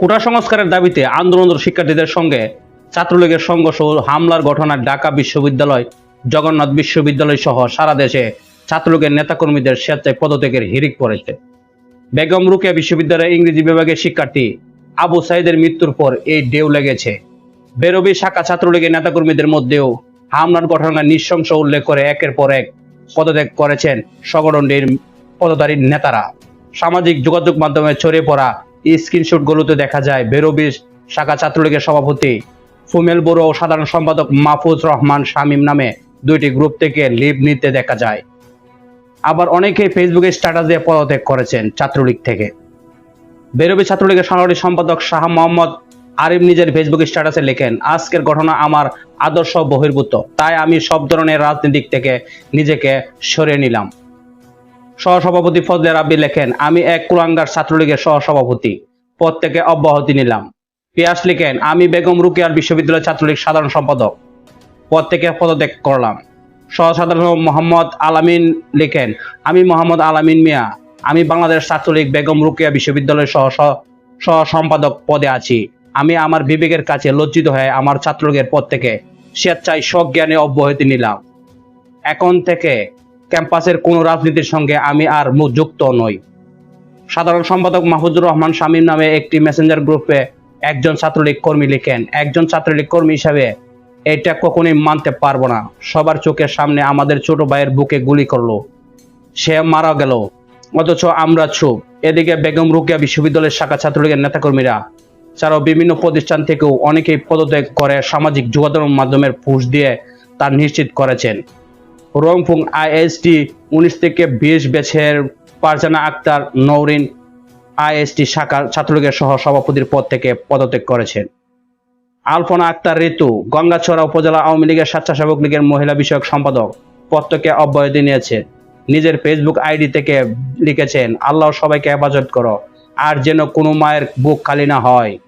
কোটা সংস্কারের দাবিতে আন্দোলনরত শিক্ষার্থীদের সঙ্গে ছাত্রলীগের সংঘর্ষ হামলার ঘটনায় ঢাকা বিশ্ববিদ্যালয়, জগন্নাথ বিশ্ববিদ্যালয় সহ সারা দেশে ছাত্রলীগের নেতাকর্মীদের স্বেচ্ছায় পদত্যাগের হিড়িক পড়েছে। বেগম রুকিয়া বিশ্ববিদ্যালয়ের ইংরেজি বিভাগের শিক্ষার্থী আবু সাইদের মৃত্যুর পর এই ঢেউ লেগেছে। বেরবি শাখা ছাত্রলীগের নেতাকর্মীদের মধ্যেও হামলার ঘটনার নৃশংস উল্লেখ করে একের পর এক পদত্যাগ করেছেন সংগঠনটির পদধারী নেতারা। সামাজিক যোগাযোগ মাধ্যমে ছড়িয়ে পড়া স্ক্রিনশটগুলোতে দেখা যায়, বেরবি শাখা ছাত্রলীগের সভাপতি ফুমেল বড়ো ও সাধারণ সম্পাদক মাহফুজ রহমান শামীম নামে দুইটি গ্রুপ থেকে লিভ নিতে দেখা যায়। আবার অনেকেই ফেসবুকে স্ট্যাটাস দিয়ে পদত্যাগ করেছেন ছাত্রলীগ থেকে। বেরবি ছাত্রলীগের সাংগঠনিক সম্পাদক শাহ মোহাম্মদ আরিফ নিজের ফেসবুক স্ট্যাটাসে লেখেন, আজকের ঘটনা আমার আদর্শ বহির্ভূত, তাই আমি সব ধরনের রাজনীতিক থেকে নিজেকে সরিয়ে নিলাম। সহসভাপতি ফজলে রাব্বি লেখেন, আমি এক কুলাঙ্গার ছাত্রলীগের সহসভাপতি। পদ থেকে অব্যাহতি নিলাম। পিয়াস লিখেন, আমি বেগম রুকিয়ার বিশ্ববিদ্যালয় ছাত্রলীগ সাধারণ সম্পাদক। পদ থেকে পদত্যাগ করলাম। সহসাধারণ মোহাম্মদ আলামিন লিখেন, আমি মোহাম্মদ আলামিন মিয়া। আমি বাংলাদেশ ছাত্রলীগ বেগম রুকিয়া বিশ্ববিদ্যালয়ের সহ- সহ সম্পাদক পদে আছি। আমি আমার বিবেকের কাছে লজ্জিত হয়ে আমার ছাত্রলীগের পদ থেকে স্বেচ্ছায় সজ্ঞানে অব্যাহতি নিলাম। এখন থেকে ক্যাম্পাসের কোনো রাজনীতির সঙ্গে আমি আর যুক্ত নই। সাধারণ সম্পাদক মাহফুজুর রহমান শামীম নামে একটি মেসেঞ্জার গ্রুপে একজন ছাত্রলীগ কর্মী লিখেন, একজন ছাত্রলীগ কর্মী হিসাবে এটা কখনোই মানতে পারব না। সবার চোখের সামনে আমাদের ছোট ভাইয়ের বুকে গুলি করল। সে মারা গেল। অথচ আমরা চুপ। এদিকে বেগম রুকিয়া বিশ্ববিদ্যালয়ের শাখা ছাত্রলীগের নেতাকর্মীরা ছাড়াও বিভিন্ন প্রতিষ্ঠান থেকেও অনেকেই পদত্যাগ করে সামাজিক যোগাযোগ মাধ্যমের পুশ দিয়ে তা নিশ্চিত করেছেন। রংপুর আইএসটি উনিশ থেকে বিশ বেছের পারজানা আক্তার নৌরিন আইএসটি শাখার ছাত্রলীগের সহ সভাপতির পদ থেকে পদত্যাগ করেছেন। আলপনা আক্তার ঋতু, গঙ্গাছড়া উপজেলা আওয়ামী লীগের স্বেচ্ছাসেবক লীগের মহিলা বিষয়ক সম্পাদক পদ থেকে অব্যাহতি নিয়েছেন। নিজের ফেসবুক আইডি থেকে লিখেছেন, আল্লাহ সবাইকে হেফাজত করো, আর যেন কোনো মায়ের বুক খালি না হয়।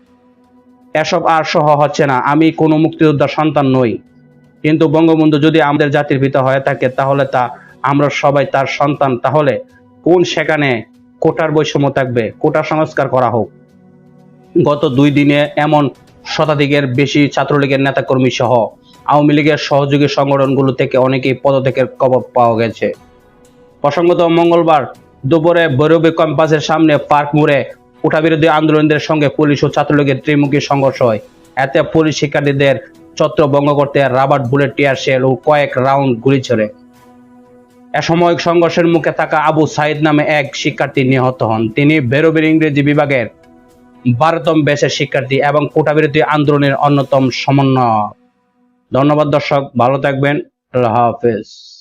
এসব আর সহ হচ্ছে না, আমি কোনো মুক্তিযোদ্ধার সন্তান নই। কিন্তু বঙ্গবন্ধু যদি আমাদের জাতির পিতা হয়ে থাকে, তাহলে তা আমরা সবাই তার সন্তান। তাহলে কোন সেখানে কোটার বৈষম্য থাকবে? কোটা সংস্কার করা হোক। গত দুই দিনে এমন শতাধিকের বেশি ছাত্রলীগের নেতাকর্মী সহ আওয়ামী লীগের সহযোগী সংগঠনগুলো থেকে অনেকেই পদত্যাগের খবর পাওয়া গেছে। প্রসঙ্গত মঙ্গলবার দুপুরে বৈরবী ক্যাম্পাসের সামনে পার্ক মোড়ে কোটা বিরোধী আন্দোলনদের সঙ্গে পুলিশ ও ছাত্রলীগের ত্রিমুখী সংঘর্ষ হয়। এতে পুলিশ শিক্ষার্থীদের ছত্রভঙ্গ করতে রাবার বুলেট টিয়ার শেল ও কয়েক রাউন্ড গুলি ছোড়ে। এসময় সংঘর্ষের মুখে থাকা আবু সাইদ নামে এক শিক্ষার্থী নিহত হন। তিনি বেরোবির ইংরেজি বিভাগের বারোতম ব্যাচের শিক্ষার্থী এবং কোটা বিরোধী আন্দোলনের অন্যতম সমন্বয় ধন্যবাদ দর্শক, ভালো থাকবেন। আল্লাহ হাফেজ।